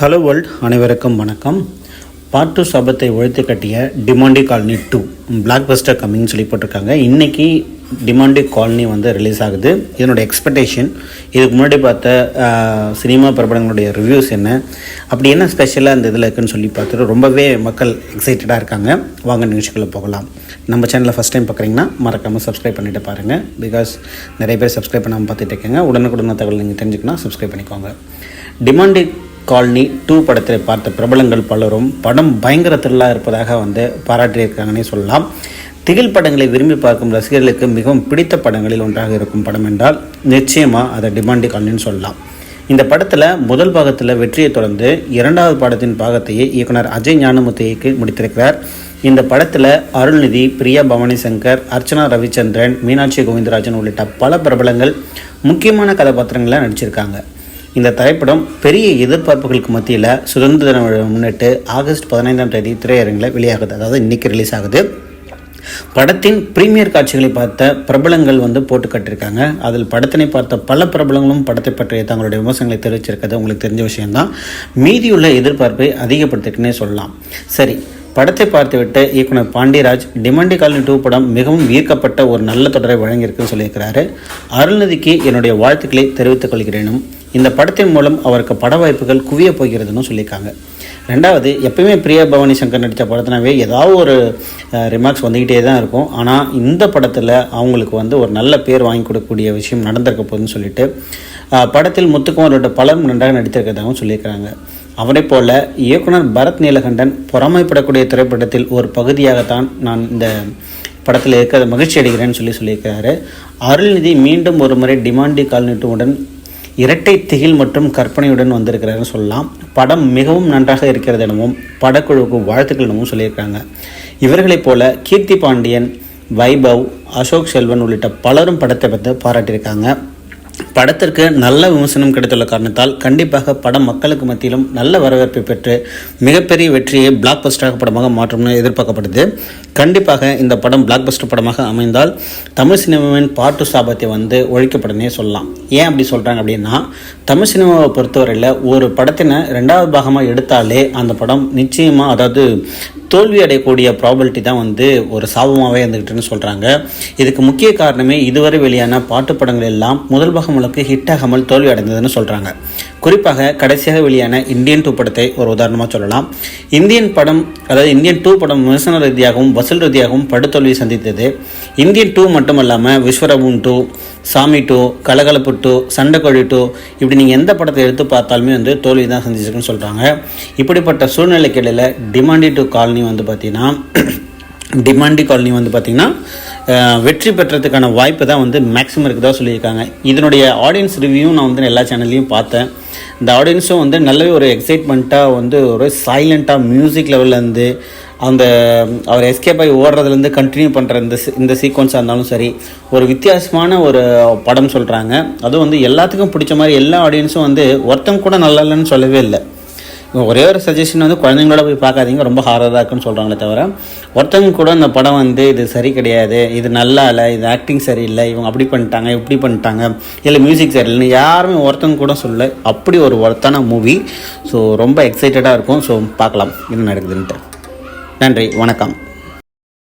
Hello world அனைவருக்கும் வணக்கம். Part two சபத்தை ஒழித்து கட்டிய Demonte colony two black Bastar கம்மிங்னு சொல்லி போட்டிருக்காங்க. இன்றைக்கி டிமாண்டி காலனி வந்து ரிலீஸ் ஆகுது. இதனுடைய எக்ஸ்பெக்டேஷன் இதுக்கு முன்னாடி பார்த்த சினிமா பிரபலங்களுடைய ரிவ்யூஸ் என்ன? அப்படி என்ன ஸ்பெஷலாக இந்த இதில் இருக்குன்னு சொல்லி பார்த்துட்டு ரொம்பவே மக்கள் எக்ஸைட்டடாக இருக்காங்க. வாங்க நிகழ்ச்சிக்குள்ளே போகலாம். நம்ம சேனலில் ஃபஸ்ட் டைம் பார்க்குறீங்கன்னா மறக்காமல் சப்ஸ்கிரைப் பண்ணிவிட்டு பாருங்கள் பிகாஸ் நிறைய பேர் சப்ஸ்கிரைப் பண்ணாமல் பார்த்துட்டு இருக்கீங்க. உடனுக்குடனே தகவல் நீங்கள் தெரிஞ்சுக்கணும் சப்ஸ்கிரைப் பண்ணிக்கோங்க. டிமாண்டி காலனி டூ படத்தை பார்த்த பிரபலங்கள் பலரும் படம் பயங்கர த்ரில்லாக இருப்பதாக வந்து பாராட்டியிருக்காங்கன்னே சொல்லலாம். திகில் படங்களை விரும்பி பார்க்கும் ரசிகர்களுக்கு மிகவும் பிடித்த படங்களில் ஒன்றாக இருக்கும் படம் என்றால் நிச்சயமாக அதை டிமாண்டி காலனின்னு சொல்லலாம். இந்த படத்தில் முதல் பாகத்தில் வெற்றியை தொடர்ந்து இரண்டாவது படத்தின் பாகத்தையே இயக்குனர் அஜய் ஞானமுத்தைக்கு முடித்திருக்கிறார். இந்த படத்தில் அருள்நிதி பிரியா பவானி சங்கர் அர்ச்சனா ரவிச்சந்திரன் மீனாட்சி கோவிந்தராஜன் உள்ளிட்ட பல பிரபலங்கள் முக்கியமான கதாபாத்திரங்களில் நடிச்சிருக்காங்க. இந்த திரைப்படம் பெரிய எதிர்பார்ப்புகளுக்கு மத்தியில் சுதந்திர தினம் முன்னிட்டு ஆகஸ்ட் பதினைந்தாம் தேதி திரையரங்கில் வெளியாகுது. அதாவது இன்னைக்கு ரிலீஸ் ஆகுது. படத்தின் பிரீமியர் காட்சிகளை பார்த்த பிரபலங்கள் வந்து போட்டு கட்டிருக்காங்க அதில் படத்தினை பார்த்த பல பிரபலங்களும் படத்தை பற்றிய தங்களுடைய விமர்சனங்களை தெரிவிச்சிருக்கிறது. உங்களுக்கு தெரிஞ்ச விஷயம்தான். மீதியுள்ள எதிர்பார்ப்பை அதிகப்படுத்திருக்குன்னே சொல்லலாம். சரி படத்தை பார்த்துவிட்டு இயக்குனர் பாண்டியராஜ் டிமாண்டி காலனி டூ படம் மிகவும் ஈர்க்கப்பட்ட ஒரு நல்ல தொடரை வழங்கியிருக்குன்னு சொல்லியிருக்கிறாரு. அருள்நிதிக்கு என்னுடைய வாழ்த்துக்களை தெரிவித்துக் கொள்கிறேனும். இந்த படத்தின் மூலம் அவருக்கு பட வாய்ப்புகள் குவிய போகிறதுன்னு சொல்லியிருக்காங்க. ரெண்டாவது எப்பயுமே பிரியா பவானி சங்கர் நடித்த படத்தினாவே ஏதாவது ஒரு ரிமார்க்ஸ் வந்துக்கிட்டே தான் இருக்கும். ஆனால் இந்த படத்தில் அவங்களுக்கு வந்து ஒரு நல்ல பேர் வாங்கி கொடுக்கக்கூடிய விஷயம் நடந்திருக்க போகுதுன்னு சொல்லிட்டு படத்தில் முத்துக்குமாரோட பலரும் நன்றாக நடித்திருக்கிறதாகவும் சொல்லியிருக்கிறாங்க. அவரை போல இயக்குனர் பரத் நீலகண்டன் பொறாமைப்படக்கூடிய திரைப்படத்தில் ஒரு பகுதியாகத்தான் நான் இந்த படத்தில் இருக்கிற மகிழ்ச்சி அடைகிறேன்னு சொல்லி சொல்லியிருக்கிறாரு. அருள்நிதி மீண்டும் ஒரு முறை டிமாண்டி கால்நீட்டுடன் இரட்டை திகில் மற்றும் கற்பனையுடன் வந்திருக்கிறாருன்னு சொல்லலாம். படம் மிகவும் நன்றாக இருக்கிறது எனவும் படக்குழுவுக்கு வாழ்த்துக்கள் எனவும் சொல்லியிருக்காங்க. இவர்களைப் போல கீர்த்தி பாண்டியன் வைபவ் அசோக் செல்வன் உள்ளிட்ட பலரும் படத்தை பற்றி பாராட்டியிருக்காங்க. படத்திற்கு நல்ல விமர்சனம் கிடைத்துள்ள காரணத்தால் கண்டிப்பாக படம் மக்களுக்கு மத்தியிலும் நல்ல வரவேற்பை பெற்று மிகப்பெரிய வெற்றியை பிளாக் பஸ்டராக படமாக மாற்றும்னு எதிர்பார்க்கப்படுது. கண்டிப்பாக இந்த படம் பிளாக் பஸ்டர் படமாக அமைந்தால் தமிழ் சினிமாவின் பாட்டு சாபத்தை வந்து ஒழிக்கப்படனே சொல்லலாம். ஏன் அப்படி சொல்கிறாங்க அப்படின்னா தமிழ் சினிமாவை பொறுத்தவரையில் ஒரு படத்தினை ரெண்டாவது பாகமாக எடுத்தாலே அந்த படம் நிச்சயமாக அதாவது தோல்வி அடையக்கூடிய ப்ராபலிட்டி தான் வந்து ஒரு சாபமாகவே இருந்துக்கிட்டுன்னு சொல்கிறாங்க இதுக்கு முக்கிய காரணமே இதுவரை வெளியான பாட்டு படங்கள் எல்லாம் முதல் பாகம் முழுக்க ஹிட் ஆகாமல் தோல்வி அடைந்ததுன்னு சொல்கிறாங்க குறிப்பாக கடைசியாக வெளியான இந்தியன் டூ படத்தை ஒரு உதாரணமாக சொல்லலாம். இந்தியன் படம் அதாவது இந்தியன் டூ படம் விமர்சன ரீதியாகவும் வசூல் ரீதியாகவும் படுத்தோல்வி சந்தித்தது. இந்தியன் டூ மட்டும் இல்லாமல் Vishwaroopam two Saamy two Kalakalappu two Sandakozhi two இப்படி நீங்கள் எந்த படத்தை எடுத்து பார்த்தாலுமே வந்து தோல்வி தான் சந்திச்சிருக்குன்னு சொல்கிறாங்க இப்படிப்பட்ட சூழ்நிலைக்கு இடையில் டிமாண்டி டூ காலனி வந்து பார்த்திங்கன்னா டிமாண்டி காலனி வந்து பார்த்திங்கன்னா வெற்றி பெற்றதுக்கான வாய்ப்பு தான் வந்து மேக்ஸிமம் இருக்குதா சொல்லியிருக்காங்க. இதனுடைய ஆடியன்ஸ் ரிவ்யூ நான் வந்து எல்லா சேனல்லையும் பார்த்தேன். இந்த ஆடியன்ஸும் வந்து நல்லாவே ஒரு எக்ஸைட்மெண்ட்டாக வந்து ஒரு சைலண்ட்டாக மியூசிக் லெவல்லேருந்து அந்த அவர் எஸ்கேப் ஆகி ஓடுறதுலேருந்து கண்டினியூ பண்ணுற இந்த இந்த சீக்வன்ஸாக இருந்தாலும் சரி ஒரு வித்தியாசமான ஒரு படம் சொல்கிறாங்க அதுவும் வந்து எல்லாத்துக்கும் பிடிச்ச மாதிரி எல்லா ஆடியன்ஸும் வந்து ஒருத்தங்க கூட நல்லா இல்லைன்னு சொல்லவே இல்லை. ஒரே ஒரு சஜஷன் வந்து குழந்தைங்களோட போய் பார்க்காதீங்க ரொம்ப ஹாரராக இருக்குன்னு சொல்கிறாங்களே தவிர ஒருத்தவங்க கூட இந்த படம் வந்து இது சரி கிடையாது இது நல்லா இல்லை இது ஆக்டிங் சரியில்லை இவங்க அப்படி பண்ணிட்டாங்க இப்படி பண்ணிட்டாங்க இல்லை மியூசிக் சரியில்லைன்னு யாருமே ஒருத்தவங்க கூட சொல்லலை. அப்படி ஒரு ஒர்த்தான மூவி ஸோ ரொம்ப எக்ஸைட்டடாக இருக்கும். ஸோ பார்க்கலாம். என்ன நடக்குதுன்ட்டு. நன்றி வணக்கம்.